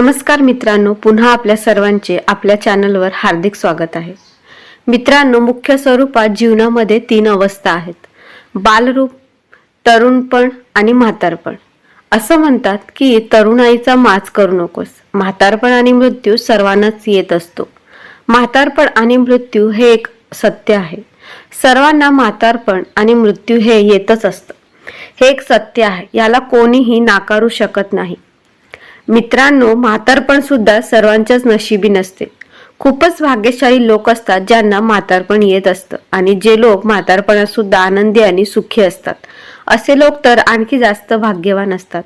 नमस्कार मित्रांनो पुन्हा आपल्या सर्वांचे आपल्या चॅनलवर हार्दिक स्वागत आहे. मित्रांनो मुख्य स्वरूपात जीवनामध्ये तीन अवस्था आहेत. बालरूप तरुणपण आणि म्हातारपण. असं म्हणतात की तरुणाईचा माच करू नकोस. म्हातारपण आणि मृत्यू सर्वांनाच येत असतो. म्हातारपण आणि मृत्यू हे एक सत्य आहे. सर्वांना म्हातारपण आणि मृत्यू हे येतच असतं. हे एक सत्य आहे. याला कोणीही नाकारू शकत नाही. मित्रांनो म्हातारपण सुद्धा सर्वांच्याच नशिबी नसते. खूपच भाग्यशाली लोक असतात ज्यांना म्हातारपण येत असतं आणि जे लोक म्हातारपणात सुद्धा आनंदी आणि सुखी असतात. असे लोक तर आणखी जास्त भाग्यवान असतात.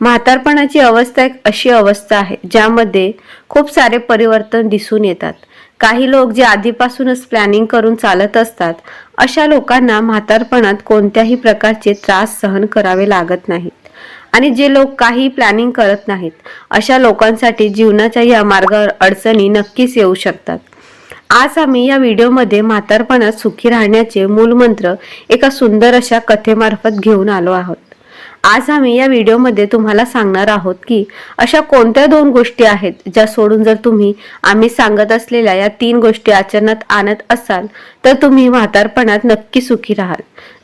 म्हातारपणाची अवस्था एक अशी अवस्था आहे ज्यामध्ये खूप सारे परिवर्तन दिसून येतात. काही लोक जे आधीपासूनच प्लॅनिंग करून चालत असतात अशा लोकांना म्हातारपणात कोणत्याही प्रकारचे त्रास सहन करावे लागत नाहीत आणि जे लोक काही प्लॅनिंग करत नाहीत अशा लोकांसाठी जीवनाच्या या मार्गावर अडचणी नक्कीच येऊ शकतात. आज आम्ही या व्हिडिओमध्ये म्हातारपणात सुखी राहण्याचे मूलमंत्र एका सुंदर अशा कथेमार्फत घेऊन आलो आहोत. आज आम्ही या व्हिडिओमध्ये तुम्हाला सांगणार आहोत की अशा कोणत्या दोन गोष्टी आहेत ज्या सोडून जर तुम्ही आम्ही सांगत असलेल्या या तीन गोष्टी आचरणात आणत असाल तर तुम्ही म्हातारपणात नक्की सुखी राहाल.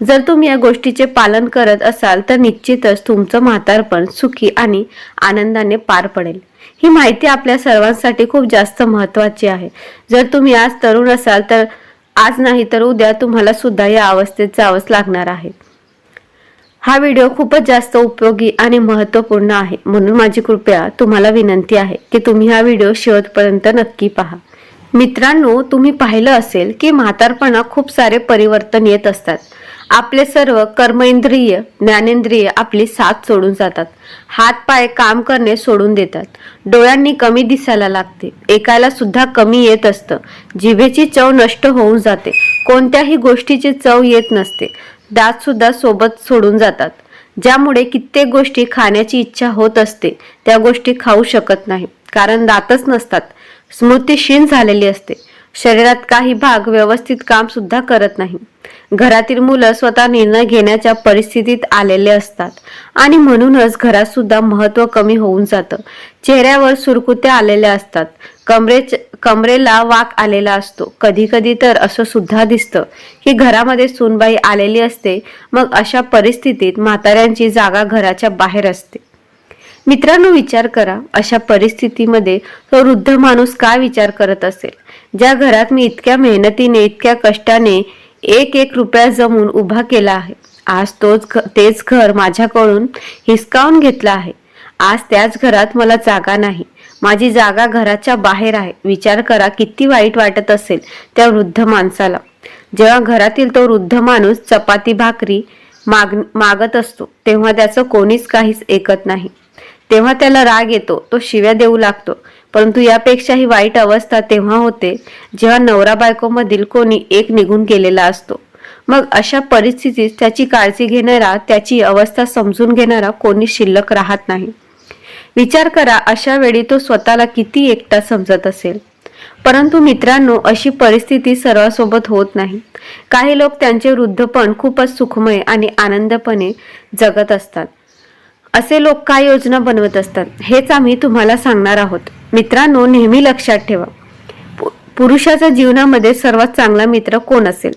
जर तुम्ही या गोष्टीचे पालन करत असाल तर निश्चितच तुमचं म्हातारपण सुखी आणि आनंदाने पार पडेल. ही माहिती आपल्या सर्वांसाठी खूप जास्त महत्वाची आहे. जर तुम्ही आज तरुण असाल तर आज नाही तर उद्या तुम्हाला सुद्धा या अवस्थेत जावंच लागणार आहे. हा व्हिडिओ खूपच जास्त उपयोगी आणि महत्त्वपूर्ण आहे. म्हणून माझी कृपया तुम्हाला विनंती आहे की तुम्ही हा व्हिडिओ शेवटपर्यंत नक्की पहा. मित्रांनो तुम्ही पाहिलं असेल की म्हातारपणा खूप सारे परिवर्तन येत असतात. आपले सर्व कर्मेंद्रिय ज्ञानेंद्रिय आपली साथ सोडून जातात. हात पाय काम करणे सोडून देतात. डोळ्यांनी कमी दिसायला लागते. ऐकायला सुद्धा कमी येत असतं. जिभेची चव नष्ट होऊन जाते. कोणत्याही गोष्टीची चव येत नसते. दात सुद्धा सोबत सोडून जातात. ज्यामुळे कित्येक गोष्टी खाण्याची इच्छा होत असते त्या गोष्टी खाऊ शकत नाही. कारण दातच नसतात. स्मृती क्षीण झालेली असते. शरीरात काही भाग व्यवस्थित काम सुद्धा करत नाही. घरातील मुलं स्वतः निर्णय घेण्याच्या परिस्थितीत आलेले असतात. आणि म्हणूनच घरात सुद्धा महत्त्व कमी होऊन जातं. चेहऱ्यावर सुरकुत्या आलेल्या असतात. कमरे कमरेला वाक आलेला असतो. कधी कधी तर असं सुद्धा दिसतं की घरामध्ये सूनबाई आलेली असते. मग अशा परिस्थितीत म्हाताऱ्यांची जागा घराच्या बाहेर असते. मित्रांनो विचार करा अशा परिस्थितीमध्ये तो वृद्ध माणूस काय विचार करत असेल? ज्या घरात मी इतक्या मेहनतीने इतक्या कष्टाने एक एक रुपया जमून उभा केला आहे. आज तोच तेच घर माझ्याकडून हिसकावून घेतलं आहे. आज त्याच घरात मला जागा नाही. माझी जागा घराच्या बाहेर आहे. विचार करा किती वाईट वाटत असेल त्या वृद्ध माणसाला. जेव्हा घरातील तो वृद्ध माणूस चपाती भाकरी माग मागत असतो तेव्हा त्याचं कोणीच काहीच ऐकत नाही. तेव्हा त्याला राग येतो तो शिव्या देऊ लागतो. परंतु यापेक्षाही वाईट अवस्था तेव्हा होते जेव्हा नवरा बायकोमधील कोणी एक निघून गेलेला असतो. मग अशा परिस्थितीत त्याची काळजी घेणारा त्याची अवस्था समजून घेणारा कोणी शिल्लक राहत नाही. विचार करा अशा वेळी तो स्वतःला किती एकटा समजत असेल. परंतु मित्रांनो अशी परिस्थिती सर्वांसोबत होत नाही. काही लोक त्यांचे वृद्धपण खूपच सुखमय आणि आनंदपणे जगत असतात. असे लोक काय योजना बनवत असतात हेच आम्ही तुम्हाला सांगणार आहोत. मित्रांनो नेहमी लक्षात ठेवा. पु- पुरुषाच्या जीवनामध्ये सर्वात चांगला मित्र कोण असेल?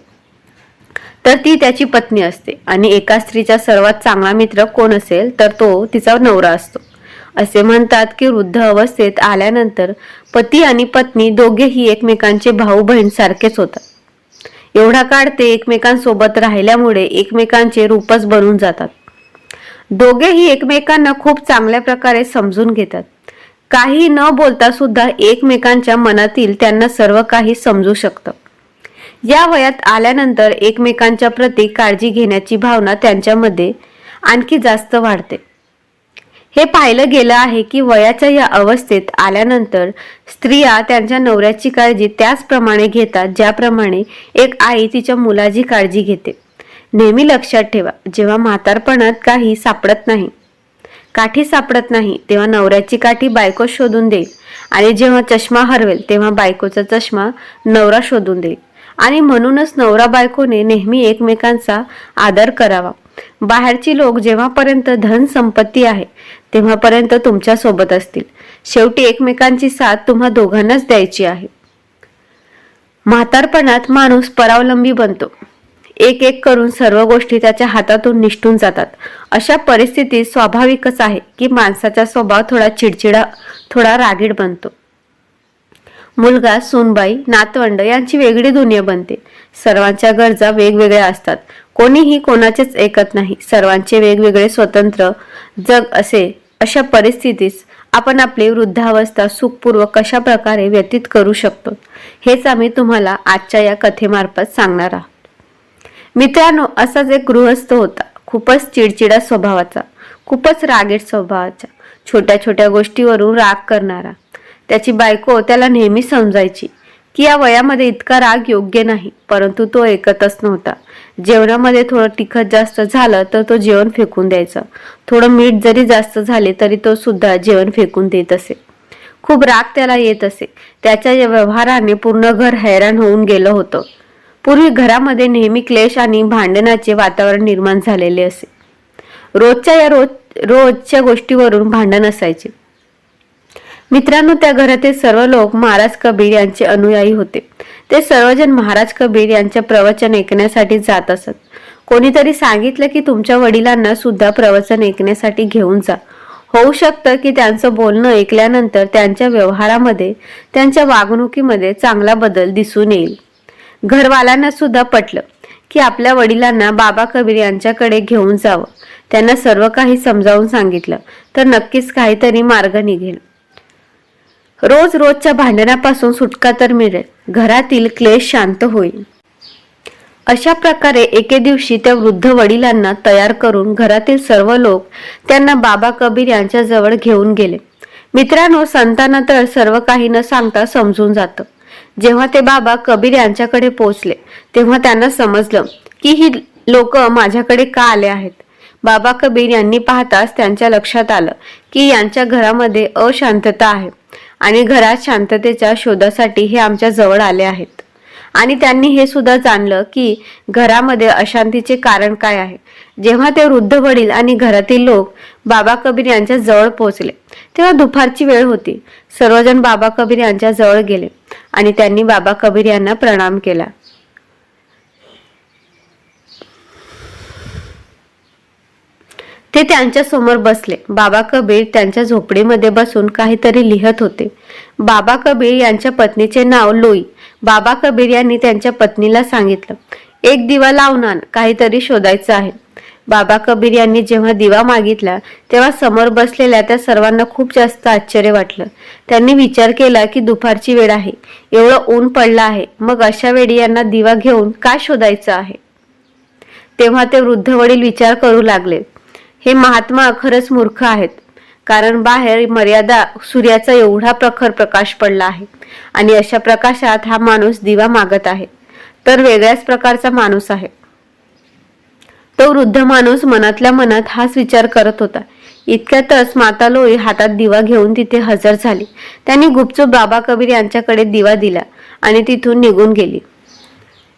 तर ती त्याची पत्नी असते आणि एका स्त्रीचा सर्वात चांगला मित्र कोण असेल तर तो तिचा नवरा असतो. असे म्हणतात की वृद्ध अवस्थेत आल्यानंतर पती आणि पत्नी दोघेही एकमेकांचे भाऊ बहीण सारखेच होतात. एवढा काळ ते एकमेकांसोबत राहिल्यामुळे एकमेकांचे रूपच बनून जातात. दोघेही एकमेकांना खूप चांगल्या प्रकारे समजून घेतात. काही न बोलता सुद्धा एकमेकांच्या मनातील त्यांना सर्व काही समजू शकतं. या वयात आल्यानंतर एकमेकांच्या प्रती काळजी घेण्याची भावना त्यांच्यामध्ये आणखी जास्त वाढते. हे पाहिलं गेलं आहे की वयाच्या या अवस्थेत आल्यानंतर स्त्रिया त्यांच्या नवऱ्याची काळजी त्याचप्रमाणे घेतात ज्याप्रमाणे एक आई तिच्या मुलाची काळजी घेते. नेहमी लक्षात ठेवा जेव्हा म्हातारपणात काही सापडत नाही काठी सापडत नाही तेव्हा नवऱ्याची काठी बायको शोधून देईल. आणि जेव्हा चष्मा हरवेल तेव्हा बायकोचा चष्मा नवरा शोधून देईल. आणि म्हणूनच नवरा बायकोने नेहमी एकमेकांचा आदर करावा. बाहेरची लोक जेव्हापर्यंत धन संपत्ती आहे तेव्हापर्यंत तुमच्यासोबत असतील. शेवटी एकमेकांची साथ तुम्हा दोघांनाच द्यायची आहे. म्हातारपणात माणूस परावलंबी बनतो. एक एक करून सर्व गोष्टी त्याच्या हातातून निष्ठून जातात. अशा परिस्थितीत स्वाभाविकच आहे की माणसाचा स्वभाव थोडा चिडचिडा थोडा रागीड बनतो. मुलगा सोनबाई नातवंड यांची वेगळी दुनिया बनते. सर्वांच्या गरजा वेगवेगळ्या असतात. कोणीही कोणाचेच ऐकत नाही. सर्वांचे वेगवेगळे स्वतंत्र जग असे. अशा परिस्थितीत आपण आपली वृद्धावस्था सुखपूर्वक कशा प्रकारे व्यतीत करू शकतो हेच आम्ही तुम्हाला आजच्या या कथेमार्फत सांगणार आहोत. मित्रांनो असाच एक गृहस्थ होता. खूपच चिडचिडा स्वभावाचा खूपच रागीट स्वभावाचा छोट्या छोट्या गोष्टीवरून राग करणारा. त्याची बायको त्याला नेहमी समजायची की या वयामध्ये इतका राग योग्य नाही परंतु तो ऐकतच नव्हता. जेवणामध्ये थोडं तिखट जास्त झालं तर तो जेवण फेकून द्यायचा. थोडं मीठ जरी जास्त झाले तरी तो सुद्धा जेवण फेकून देत असे. खूप राग त्याला येत असे. त्याच्या या व्यवहाराने पूर्ण घर हैराण होऊन गेलं होतं. पूर्वी घरामध्ये नेहमी क्लेश आणि भांडणाचे वातावरण निर्माण झालेले असे. रोजच्या या रोज रोजच्या गोष्टीवरून भांडण असायचे. मित्रांनो त्या घरातील सर्व लोक महाराज कबीर यांचे अनुयायी होते. ते सर्वजण महाराज कबीर यांचे प्रवचन ऐकण्यासाठी जात असत. कोणीतरी सांगितलं की तुमच्या वडिलांना सुद्धा प्रवचन ऐकण्यासाठी घेऊन जा. होऊ शकतं की त्यांचं बोलणं ऐकल्यानंतर त्यांच्या व्यवहारामध्ये त्यांच्या वागणुकीमध्ये चांगला बदल दिसून येईल. घरवाल्यांना सुद्धा पटलं की आपल्या वडिलांना बाबा कबीर यांच्याकडे घेऊन जावं. त्यांना सर्व काही समजावून सांगितलं तर नक्कीच काहीतरी मार्ग निघेल. रोज रोजच्या भांडणापासून सुटका तर मिळेल. घरातील क्लेश शांत होईल. अशा प्रकारे एके दिवशी त्या वृद्ध वडिलांना तयार करून घरातील सर्व लोक त्यांना बाबा कबीर यांच्या जवळ घेऊन गेले. मित्रांनो संतांना तर सर्व काही न सांगता समजून जातं. जेव्हा ते बाबा कबीर यांच्याकडे पोहोचले तेव्हा त्यांना समजलं की ही लोक माझ्याकडे का आले आहेत? बाबा कबीर यांनी पाहताच त्यांच्या लक्षात आलं की यांच्या घरामध्ये अशांतता आहे आणि घरात शांततेच्या शोधासाठी हे आमच्या जवळ आले आहेत. आणि त्यांनी हे सुद्धा जाणलं की घरामध्ये अशांतीचे कारण काय आहे? जेव्हा ते वृद्ध वडील आणि घरातील लोक बाबा कबीर यांच्या जवळ पोहोचले तेव्हा दुपारची वेळ होती. सर्वजण बाबा कबीर यांच्या जवळ गेले. आणि त्यांनी बाबा कबीर यांना प्रणाम केला. ते त्यांच्यासमोर बसले. बाबा कबीर त्यांच्या झोपडीमध्ये बसून काहीतरी लिहत होते. बाबा कबीर यांच्या पत्नीचे नाव लोई. बाबा कबीर यांनी त्यांच्या पत्नीला सांगितलं एक दिवा लावणार काहीतरी शोधायचं आहे. बाबा कबीर यांनी जेव्हा दिवा मागितला तेव्हा समोर बसलेल्या त्या सर्वांना खूप जास्त आश्चर्य वाटलं. त्यांनी विचार केला की दुपारची वेळ आहे. एवढं ऊन पडलं आहे. मग अशा वेळी यांना दिवा घेऊन काय शोधायचं आहे? तेव्हा ते वृद्ध वडील विचार करू लागले. हे महात्मा खरंच मूर्ख आहेत. कारण बाहेर मर्यादा सूर्याचा एवढा प्रखर प्रकाश पडला आहे. आणि अशा प्रकाशात हा माणूस दिवा मागत आहे. तर वेगळ्याच प्रकारचा माणूस आहे. तो वृद्ध माणूस मनातल्या मनात हाच विचार करत होता. इतक्यातच माता लोई हातात दिवा घेऊन तिथे हजर झाली. त्यांनी गुपचूप बाबा कबीर यांच्याकडे दिवा दिला आणि तिथून निघून गेली.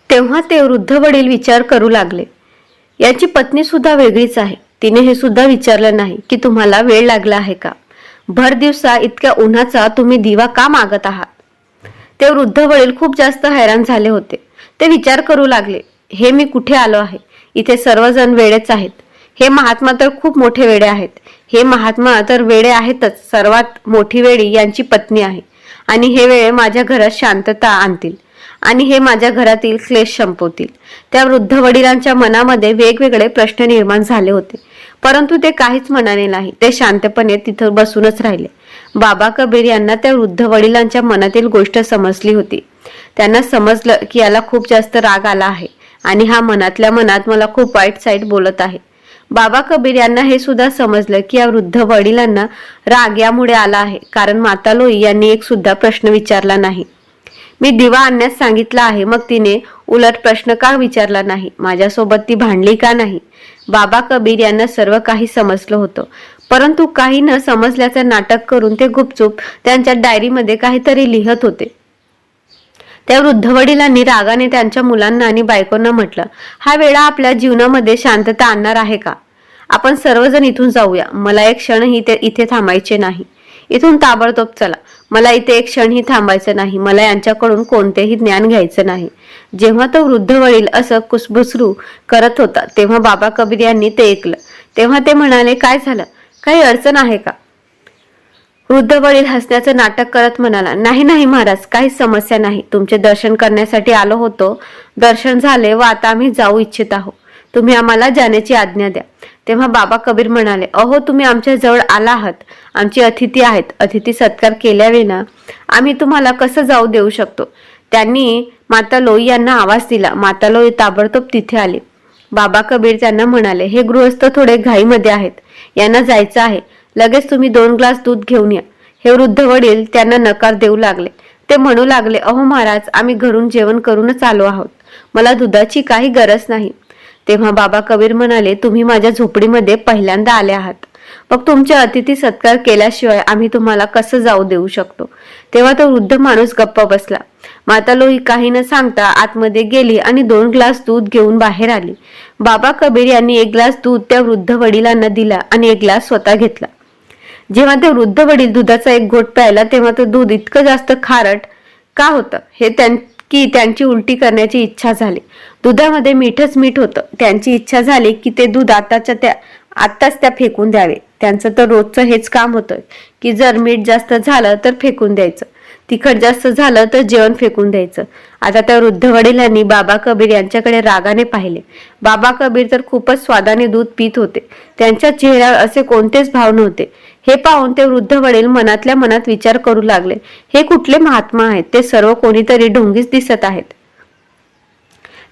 तेव्हा ते वृद्ध वडील विचार करू लागले. याची पत्नी सुद्धा वेगळीच आहे. तिने हे सुद्धा विचारलं नाही की तुम्हाला वेळ लागला आहे का? भर दिवसा इतक्या उन्हाचा तुम्ही दिवा का मागत आहात? ते वृद्ध वडील खूप जास्त हैराण झाले होते. ते विचार करू लागले हे मी कुठे आलो आहे? इथे सर्वजण वेडेच आहेत. हे महात्मा तर खूप मोठे वेडे आहेत. हे महात्मा तर वेडे आहेतच. सर्वात मोठी वेडी यांची पत्नी आहे. आणि हे वेळे माझ्या घरात शांतता आणतील. आणि हे माझ्या घरातील क्लेश संपवतील. त्या वृद्ध वडिलांच्या मनामध्ये वेगवेगळे प्रश्न निर्माण झाले होते. परंतु ते काहीच मनाने नाही. ते शांतपणे तिथं बसूनच राहिले. बाबा कबीर यांना त्या वृद्ध वडिलांच्या मनातील गोष्ट समजली होती. त्यांना समजलं की याला खूप जास्त राग आला आहे. आणि हा मनातल्या मनात मला खूप वाईट साईट बोलत आहे. बाबा कबीर यांना हे सुद्धा समजलं की या वृद्ध वडिलांना राग यामुळे आला आहे. कारण माता लोई यांनी एक सुद्धा प्रश्न विचारला नाही. मी दिवा आणण्यास सांगितला आहे. मग तिने उलट प्रश्न का विचारला नाही? माझ्यासोबत ती भांडली का नाही? बाबा कबीर यांना सर्व काही समजलं होतं. परंतु काही न समजल्याचं नाटक करून ते गुपचूप त्यांच्या डायरीमध्ये काहीतरी लिहत होते. त्या वृद्ध वडिलांनी रागाने त्यांच्या मुलांना आणि बायकोंना म्हटलं हा वेळा आपल्या जीवनामध्ये शांतता आणणार आहे का? आपण सर्वजण इथून जाऊया. मला एक क्षणही ते इथे थांबायचे नाही. इथून ताबडतोब चला. मला इथे एक क्षणही थांबायचं नाही. मला यांच्याकडून कोणतेही ज्ञान घ्यायचं नाही. जेव्हा तो वृद्ध वडील असं कुसबुसरू करत होता तेव्हा बाबा कबीर यांनी ते ऐकलं. तेव्हा ते म्हणाले काय झालं? काही अडचण आहे का? वृद्ध वडील हसण्याचं नाटक करत म्हणाला नाही नाही महाराज काही समस्या नाही. तुमचे दर्शन करण्यासाठी आलो होतो. दर्शन झाले व आता आम्ही जाऊ इच्छित आहोत. तुम्ही आम्हाला जाण्याची आज्ञा द्या. तेव्हा बाबा कबीर म्हणाले अहो तुम्ही आमच्या जवळ आला आहात. आमची अतिथी आहेत. अतिथी सत्कार केल्याविना आम्ही तुम्हाला कसं जाऊ देऊ शकतो? त्यांनी माता लोई यांना आवाज दिला. माता लोई ताबडतोब तिथे आले. बाबा कबीर त्यांना म्हणाले हे गृहस्थ थोडे घाईमध्ये आहेत. यांना जायचं आहे. लगेच तुम्ही दोन ग्लास दूध घेऊन या. हे वृद्ध वडील त्यांना नकार देऊ लागले. ते म्हणू लागले अहो महाराज आम्ही घरून जेवण करूनच आलो आहोत. मला दुधाची काही गरज नाही. तेव्हा बाबा कबीर म्हणाले तुम्ही माझ्या झोपडीमध्ये पहिल्यांदा आले आहात. मग तुमच्या अतिथी सत्कार केल्याशिवाय आम्ही तुम्हाला कसं जाऊ देऊ शकतो? तेव्हा तो वृद्ध माणूस गप्प बसला. माता लोही काही न सांगता आतमध्ये गेली आणि दोन ग्लास दूध घेऊन बाहेर आली. बाबा कबीर यांनी एक ग्लास दूध त्या वृद्ध वडिलांना दिला आणि एक ग्लास स्वतः घेतला. जेव्हा ते वृद्ध वडील दुधाचा एक घोट प्यायला तेव्हा ते दूध इतकं जास्त खारट का होतं? हे त्यां की त्यांची उलटी करण्याची इच्छा झाली. दुधामध्ये मीठच मीठ होतं. त्यांची इच्छा झाली की ते दूध आताच्या त्या आत्ताच त्या फेकून द्यावे. त्यांचं तर रोजचं हेच काम होतं की जर मीठ जास्त झालं तर फेकून द्यायचं. तिखट जास्त झालं तर जेवण फेकून द्यायचं. आता त्या वृद्ध वडिलांनी बाबा कबीर यांच्याकडे रागाने पाहिले. बाबा कबीर तर खूपच स्वादाने दूध पित होते. त्यांच्या चेहऱ्यावर असे कोणतेच भाव नव्हते. हे पाहून ते वृद्ध वडील मनातल्या मनात विचार करू लागले. हे कुठले महात्मा आहेत? ते सर्व कोणीतरी ढोंगीच दिसत आहेत.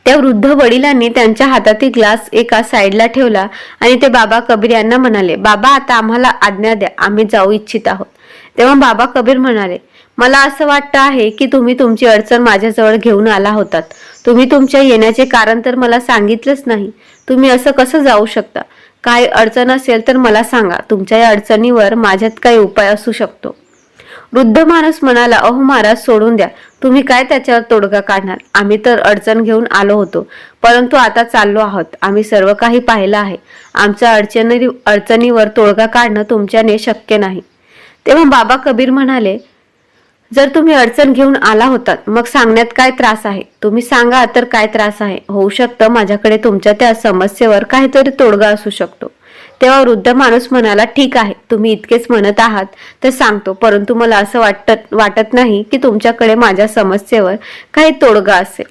त्या वृद्ध वडिलांनी त्यांच्या हातातील ग्लास एका साईडला ठेवला आणि ते बाबा कबीर यांना म्हणाले बाबा आता आम्हाला आज्ञा द्या. आम्ही जाऊ इच्छित आहोत. तेव्हा बाबा कबीर म्हणाले मला असं वाटतं आहे की तुम्ही तुमची अडचण माझ्याजवळ घेऊन आला होतात. तुम्ही तुमच्या येण्याचे कारण तर मला सांगितलंच नाही. तुम्ही असं कसं जाऊ शकता? काय अडचण असेल तर मला सांगा. तुमच्या या अडचणीवर माझ्यात काही उपाय असू शकतो. वृद्ध माणूस म्हणाला अहो महाराज सोडून द्या. तुम्ही काय त्याच्यावर तोडगा काढणार? आम्ही तर अडचण घेऊन आलो होतो. परंतु आता चाललो आहोत. आम्ही सर्व काही पाहिलं आहे. आमच्या अडचणी अडचणीवर तोडगा काढणं तुमच्याने शक्य नाही. तेव्हा बाबा कबीर म्हणाले जर तुम्ही अडचण घेऊन आला होतात मग सांगण्यात काय त्रास आहे? तुम्ही सांगा तर काय त्रास आहे? होऊ शकतं माझ्याकडे तुमच्या त्या समस्येवर काहीतरी तोडगा असू शकतो. तेव्हा वृद्ध माणूस म्हणाला ठीक आहे तुम्ही इतकेच म्हणत आहात तर सांगतो. परंतु मला असं वाटत वाटत नाही की तुमच्याकडे माझ्या समस्येवर काही तोडगा असेल.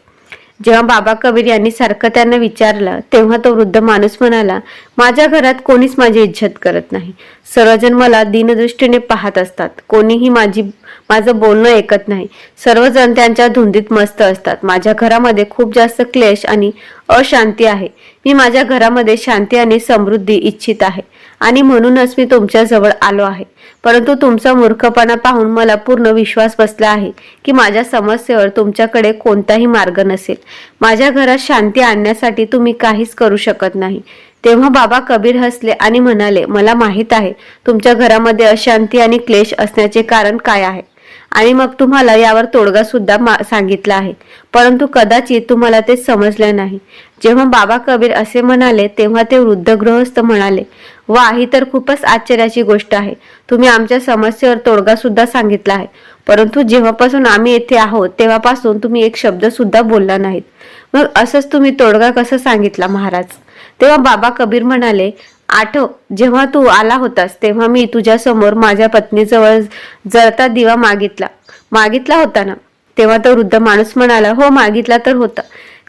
जेव्हा बाबा कबीर यांनी सारखं त्यांना विचारलं तेव्हा तो वृद्ध माणूस म्हणाला माझ्या घरात कोणीच माझी इज्जत करत नाही. सर्वजण मला दिनदृष्टीने पाहत असतात. कोणीही माझी माझं बोलणं ऐकत नाही. सर्वजण त्यांच्या धुंदीत मस्त असतात. माझ्या घरामध्ये खूप जास्त क्लेश आणि अशांती आहे. मी माझ्या घरामध्ये शांती आणि समृद्धी इच्छित आहे. आणि म्हणूनच मी तुमच्याजवळ आलो आहे. परंतु तुमचा मूर्खपणा पाहून मला पूर्ण विश्वास बसला आहे की माझ्या समस्येवर तुमच्याकडे कोणताही मार्ग नसेल. माझ्या घरात शांती आणण्यासाठी तुम्ही काहीच करू शकत नाही. तेव्हा बाबा कबीर हसले आणि म्हणाले मला माहीत आहे तुमच्या घरामध्ये अशांती आणि क्लेश असण्याचे कारण काय आहे? आणि मग तुम्हाला यावर तोडगा सुद्धा मा- सांगितला आहे. परंतु कदाचित तुम्हाला ते समजले नाही. जेव्हा बाबा कबीर असे म्हणाले तेव्हा ते वृद्ध गृहस्थ म्हणाले वा ही तर खूपच आश्चर्याची गोष्ट आहे. तुम्ही आमच्या समस्येवर तोडगा सुद्धा सांगितला आहे. परंतु जेव्हापासून आम्ही येथे आहोत तेव्हापासून तुम्ही एक शब्द सुद्धा बोलला नाहीत. मग असंच तुम्ही तोडगा कसा सांगितला महाराज? तेव्हा बाबा कबीर म्हणाले आठव जेव्हा तू आला होतास तेव्हा मी तुझ्या समोर माझ्या पत्नीजवळ जळता दिवा मागितला. मागितला होता ना? तेव्हा तो वृद्ध माणूस म्हणाला हो मागितला तर होता.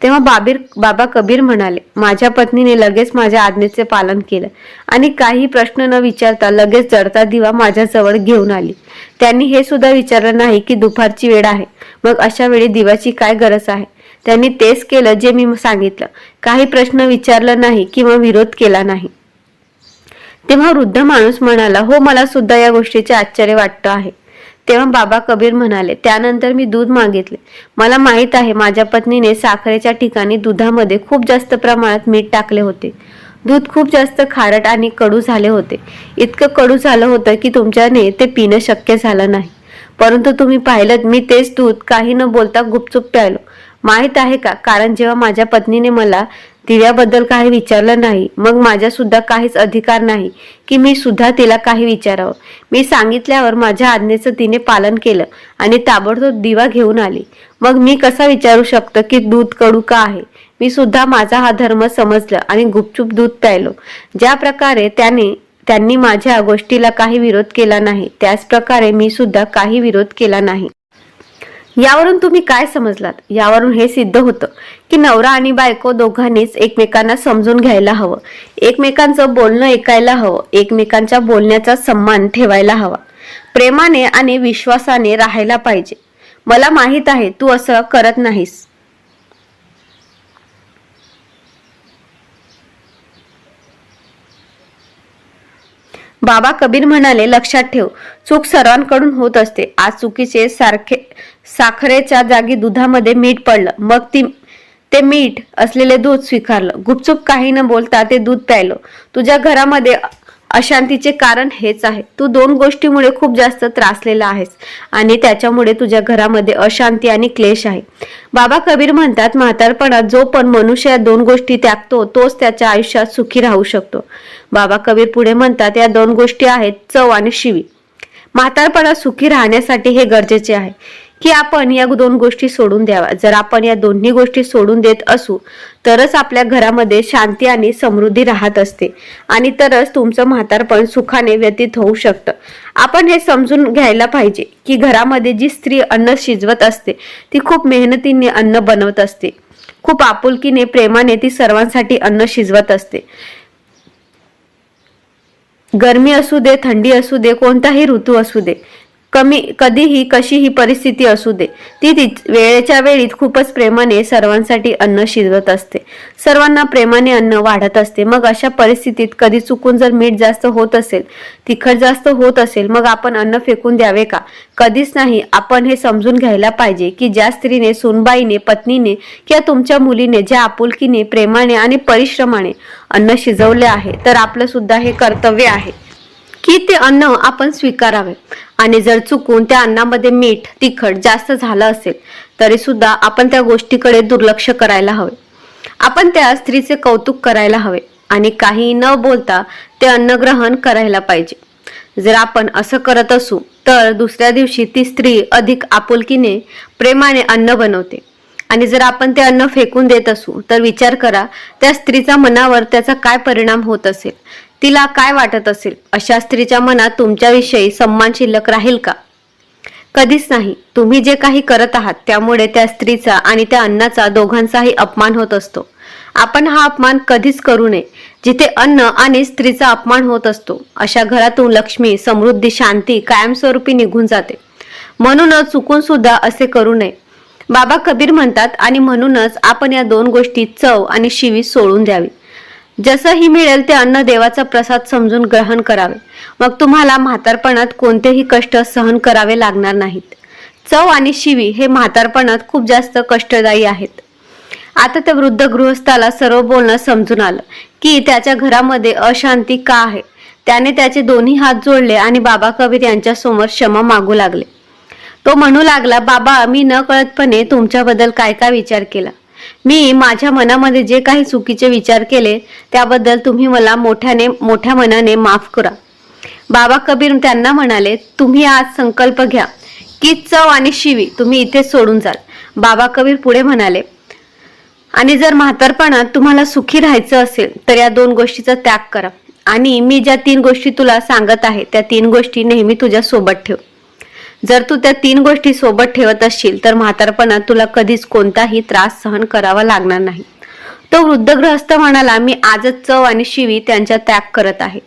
तेव्हा बाबीर बाबा कबीर म्हणाले माझ्या पत्नीने लगेच माझ्या आज्ञेचे पालन केलं आणि काही प्रश्न न विचारता लगेच जळता दिवा माझ्याजवळ घेऊन आली. त्यांनी हे सुद्धा विचारलं नाही की दुपारची वेळ आहे. मग अशा वेळी दिवाची काय गरज आहे? त्यांनी तेच केलं जे मी सांगितलं. काही प्रश्न विचारलं नाही किंवा विरोध केला नाही. तेव्हा वृद्ध माणूस म्हणाला हो मला सुद्धा या गोष्टीचे आश्चर्य वाटतं आहे. तेव्हा बाबा कबीर म्हणाले त्यानंतर मी दूध मागितले. मला माहीत आहे माझ्या पत्नीने साखरेच्या ठिकाणी दुधामध्ये खूप जास्त प्रमाणात मीठ टाकले होते. दूध खूप जास्त खारट आणि कडू झाले होते. इतकं कडू झालं होतं की तुमच्याने ते पिणं शक्य झालं नाही. परंतु तुम्ही पाहिलं मी तेच दूध काही न बोलता गुपचूप प्यायलो. माहीत आहे का? कारण जेव्हा माझ्या पत्नीने मला तिच्याबद्दल काही विचारलं नाही. मग माझ्या सुद्धा काहीच अधिकार नाही की मी सुद्धा तिला काही विचारावं. मी सांगितल्यावर माझ्या आज्ञेचं तिने पालन केलं आणि ताबडतोब दिवा घेऊन आली. मग मी कसा विचारू शकतो की दूध कडू का आहे? मी सुद्धा माझा हा धर्म समजलं आणि गुपचूप दूध प्यायलो. ज्या प्रकारे त्याने त्यांनी माझ्या गोष्टीला काही विरोध केला नाही त्याच प्रकारे मी सुद्धा काही विरोध केला नाही. यावरून तुम्ही काय समजलात? यावरून हे सिद्ध होतं की नवरा आणि बायको दोघांनीच एकमेकांना समजून घ्यायला हवं. एकमेकांचं बोलणं ऐकायला हवं. एकमेकांच्या बोलण्याचा सन्मान ठेवायला हवा. प्रेमाने आणि विश्वासाने राहायला पाहिजे. मला माहीत आहे तू असं करत नाहीस. बाबा कबीर म्हणाले लक्षात ठेव. चूक सर्वांकडून होत असते. आज चुकीचे सारखे साखरेच्या जागी दुधामध्ये मीठ पडलं. मग ती ते मीठ असलेले दूध स्वीकारलं. गुपचूप काही न बोलता ते दूध प्यायलं. तुझ्या घरामध्ये अशांतीचे कारण हेच आहे. तू दोन गोष्टीमुळे खूप जास्त त्रासलेला आहेस आणि त्याच्यामुळे तुझ्या घरामध्ये अशांती आणि क्लेश आहे. बाबा कबीर म्हणतात म्हातारपणात जो पण मनुष्य या दोन गोष्टी त्यागतो तोच त्याच्या आयुष्यात सुखी राहू शकतो. बाबा कबीर पुढे म्हणतात या दोन गोष्टी आहेत चव आणि शिवी. म्हातारपणात सुखी राहण्यासाठी हे गरजेचे आहे. की आपण या दोन गोष्टी सोडून द्यावा जर आपण या दोन्ही गोष्टी सोडून देत असू तरच आपल्या घरामध्ये शांती आणि समृद्धी राहत असते आणि तरच तुमचं म्हातारपण सुखाने व्यतीत होऊ शकतं. आपण हे समजून घ्यायला पाहिजे की घरामध्ये जी स्त्री अन्न शिजवत असते ती खूप मेहनतीने अन्न बनवत असते. खूप आपुलकीने प्रेमाने ती सर्वांसाठी अन्न शिजवत असते. गरमी असू दे थंडी असू दे कोणताही ऋतू असू दे कमी कधीही कशीही परिस्थिती असू दे. ती तीच वेळेच्या वेळीत खूपच प्रेमाने सर्वांसाठी अन्न शिजवत असते. सर्वांना प्रेमाने अन्न वाढत असते. मग अशा परिस्थितीत कधी चुकून जर मीठ जास्त होत असेल तिखट जास्त होत असेल मग आपण अन्न फेकून द्यावे का? कधीच नाही. आपण हे समजून घ्यायला पाहिजे की ज्या स्त्रीने सुनबाईने पत्नीने किंवा तुमच्या मुलीने ज्या आपुलकीने प्रेमाने आणि परिश्रमाने अन्न शिजवले आहे तर आपलं सुद्धा हे कर्तव्य आहे की ते अन्न आपण स्वीकारावे. आणि जर चुकून त्या अन्नामध्ये मीठ तिखट जास्त झालं असेल तरी सुद्धा आपण त्या गोष्टीकडे दुर्लक्ष करायला हवे. आपण त्या स्त्रीचे कौतुक करायला हवे आणि काही न बोलता ते अन्न ग्रहण करायला पाहिजे. जर आपण असं करत असू तर दुसऱ्या दिवशी ती स्त्री अधिक आपुलकीने प्रेमाने अन्न बनवते. आणि जर आपण ते अन्न फेकून देत असू तर विचार करा त्या स्त्रीचा मनावर त्याचा काय परिणाम होत असेल? तिला काय वाटत असेल? अशा स्त्रीच्या मनात तुमच्याविषयी सन्मान शिल्लक राहील का? कधीच नाही. तुम्ही जे काही करत आहात त्यामुळे त्या स्त्रीचा आणि त्या अन्नाचा दोघांचाही अपमान होत असतो. आपण हा अपमान कधीच करू नये. जिथे अन्न आणि स्त्रीचा अपमान होत असतो अशा घरातून लक्ष्मी समृद्धी शांती कायमस्वरूपी निघून जाते. म्हणूनच चुकून सुद्धा असे करू नये. बाबा कबीर म्हणतात आणि म्हणूनच आपण या दोन गोष्टी चव आणि शिवी सोडून द्यावी. जसंही मिळेल ते अन्न देवाचा प्रसाद समजून ग्रहण करावे. मग तुम्हाला म्हातारपणात कोणतेही कष्ट सहन करावे लागणार नाहीत. चव आणि शिवी हे म्हातारपणात खूप जास्त कष्टदायी आहेत. आता त्या वृद्ध गृहस्थाला सर्व बोलणं समजून आलं की त्याच्या घरामध्ये अशांती का आहे? त्याने त्याचे दोन्ही हात जोडले आणि बाबा कबीर यांच्या समोर क्षमा मागू लागले. तो म्हणू लागला बाबा मी न कळतपणे तुमच्याबद्दल काय काय विचार केला? मी माझ्या मनामध्ये जे काही चुकीचे विचार केले त्याबद्दल तुम्ही मला मोठ्याने मोठ्या मनाने माफ करा. बाबा कबीर त्यांना म्हणाले तुम्ही आज संकल्प घ्या. की चव आणि शिवी तुम्ही इथे सोडून जाल. बाबा कबीर पुढे म्हणाले आणि जर म्हातारपणात तुम्हाला सुखी राहायचं असेल तर या दोन गोष्टीचा त्याग करा. आणि मी ज्या तीन गोष्टी तुला सांगत आहे त्या तीन गोष्टी नेहमी तुझ्या सोबत ठेव. जर तू त्या तीन गोष्टी सोबत ठेवत असशील तर म्हातारपणात तुला कधीच कोणताही त्रास सहन करावा लागणार नाही. तो वृद्ध गृहस्थ म्हणाला मी आजच चव आणि शिवी त्यांचा त्याग करत आहे.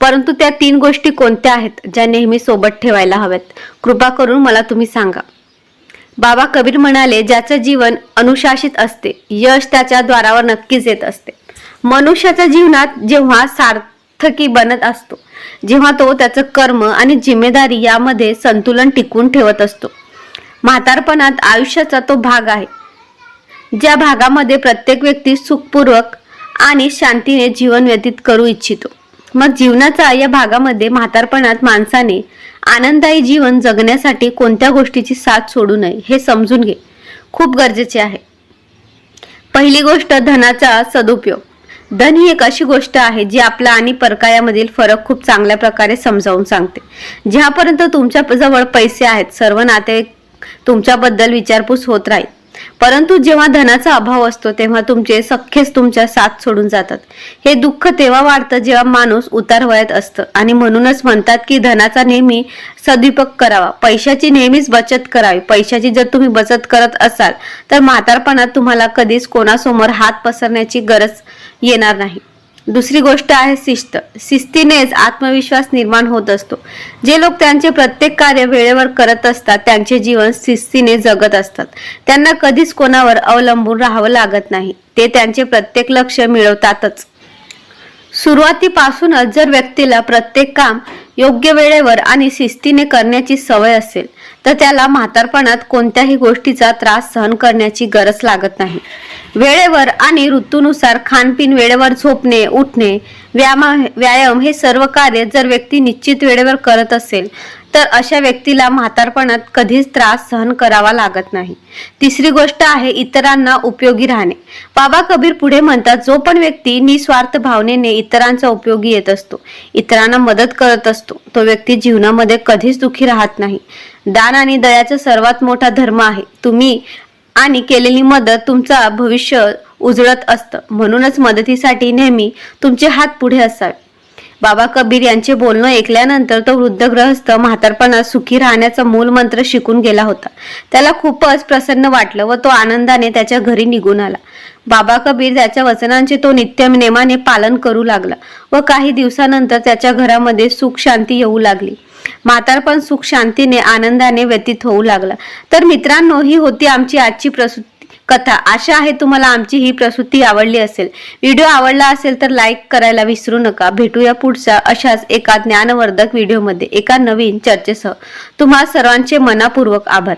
परंतु त्या तीन गोष्टी कोणत्या आहेत ज्या नेहमी सोबत ठेवायला हव्यात? कृपा करून मला तुम्ही सांगा. बाबा कबीर म्हणाले ज्याचं जीवन अनुशासित असते यश त्याच्या द्वारावर नक्कीच येत असते. मनुष्याच्या जीवनात जेव्हा सार्थकी बनत असतो. जेव्हा तो त्याचं कर्म आणि जिम्मेदारी यामध्ये संतुलन टिकवून ठेवत असतो. म्हातारपणात आयुष्याचा तो भाग आहे. ज्या भागामध्ये प्रत्येक व्यक्ती सुखपूर्वक आणि शांतीने जीवन व्यतीत करू इच्छितो. मग जीवनाचा या भागामध्ये म्हातारपणात माणसाने आनंददायी जीवन जगण्यासाठी कोणत्या गोष्टीची साथ सोडू नये हे समजून घे. खूप गरजेचे आहे. पहिली गोष्ट धनाचा सदुपयोग. धन ही एक अशी गोष्ट आहे जी आपला आणि परकायामधील फरक खूप चांगल्या प्रकारे समजावून सांगते. ज्यापर्यंत तुमच्या जवळ पैसे आहेत सर्व नातेवाईक तुमच्याबद्दल विचारपूस होत राहील. परंतु जेव्हा धनाचा अभाव असतो तेव्हा तुमचे सख्खेच तुमच्या साथ सोडून जातात. हे दुःख तेव्हा वाढतं जेव्हा माणूस उतार वयात असतं. आणि म्हणूनच म्हणतात की धनाचा नेहमी सदुपयोग करावा. पैशाची नेहमीच बचत करावी. पैशाची जर तुम्ही बचत करत असाल तर म्हातारपणात तुम्हाला कधीच कोणासमोर हात पसरण्याची गरज येणार नाही. दुसरी गोष्ट आहे शिस्त. शिस्तीनेच आत्मविश्वास निर्माण होत असतो. जे लोक त्यांचे प्रत्येक कार्य वेळेवर करत असतात त्यांचे जीवन शिस्तीने जगत असतात. त्यांना कधीच कोणावर अवलंबून राहावं लागत नाही. ते त्यांचे प्रत्येक लक्ष मिळवतातच. सुरुवातीपासूनच जर व्यक्तीला प्रत्येक काम योग्य वेळेवर आणि शिस्तीने करण्याची सवय असेल तर त्याला म्हातारपणात कोणत्याही गोष्टीचा त्रास सहन करण्याची गरज लागत नाही. वेळेवर आणि ऋतूनुसार खानपिन वेळेवर झोपणे उठणे व्यायाम व्यायाम हे सर्व कार्य जर व्यक्ती निश्चित वेळेवर करत असेल तर अशा व्यक्तीला म्हातारपणात कधीच त्रास सहन करावा लागत नाही. तिसरी गोष्ट आहे इतरांना उपयोगी राहणे. बाबा कबीर पुढे म्हणतात जो पण व्यक्ती निस्वार्थ भावनेने इतरांचा उपयोगी येत असतो इतरांना मदत करत असतो तो व्यक्ती जीवनामध्ये कधीच दुखी राहत नाही. दान आणि दयाचा सर्वात मोठा धर्म आहे. तुम्ही आणि केलेली मदत तुमचा भविष्य उजळत असतं. म्हणूनच मदतीसाठी नेहमी तुमचे हात पुढे असावे. बाबा कबीर यांचे बोलणं ऐकल्यानंतर तो वृद्ध ग्रहस्थ म्हातारपणात सुखी राहण्याचा मूल मंत्र शिकून गेला होता. त्याला खूपच प्रसन्न वाटलं व तो आनंदाने त्याच्या घरी निघून आला. बाबा कबीर त्याच्या वचनांचे तो नित्य नेमाने पालन करू लागला व काही दिवसानंतर त्याच्या घरामध्ये सुख शांती येऊ लागली. म्हातारपण सुख शांतीने आनंदाने व्यतीत होऊ लागला. तर मित्रांनो ही होती आमची आजची प्रसूती कथा. आशा आहे तुम्हाला आमची ही प्रसूती आवडली असेल. व्हिडिओ आवडला असेल तर लाईक करायला विसरू नका. भेटूया पुढच्या अशाच एका ज्ञानवर्धक व्हिडिओमध्ये एका नवीन चर्चेसह. तुम्हा सर्वांचे मनापूर्वक आभार.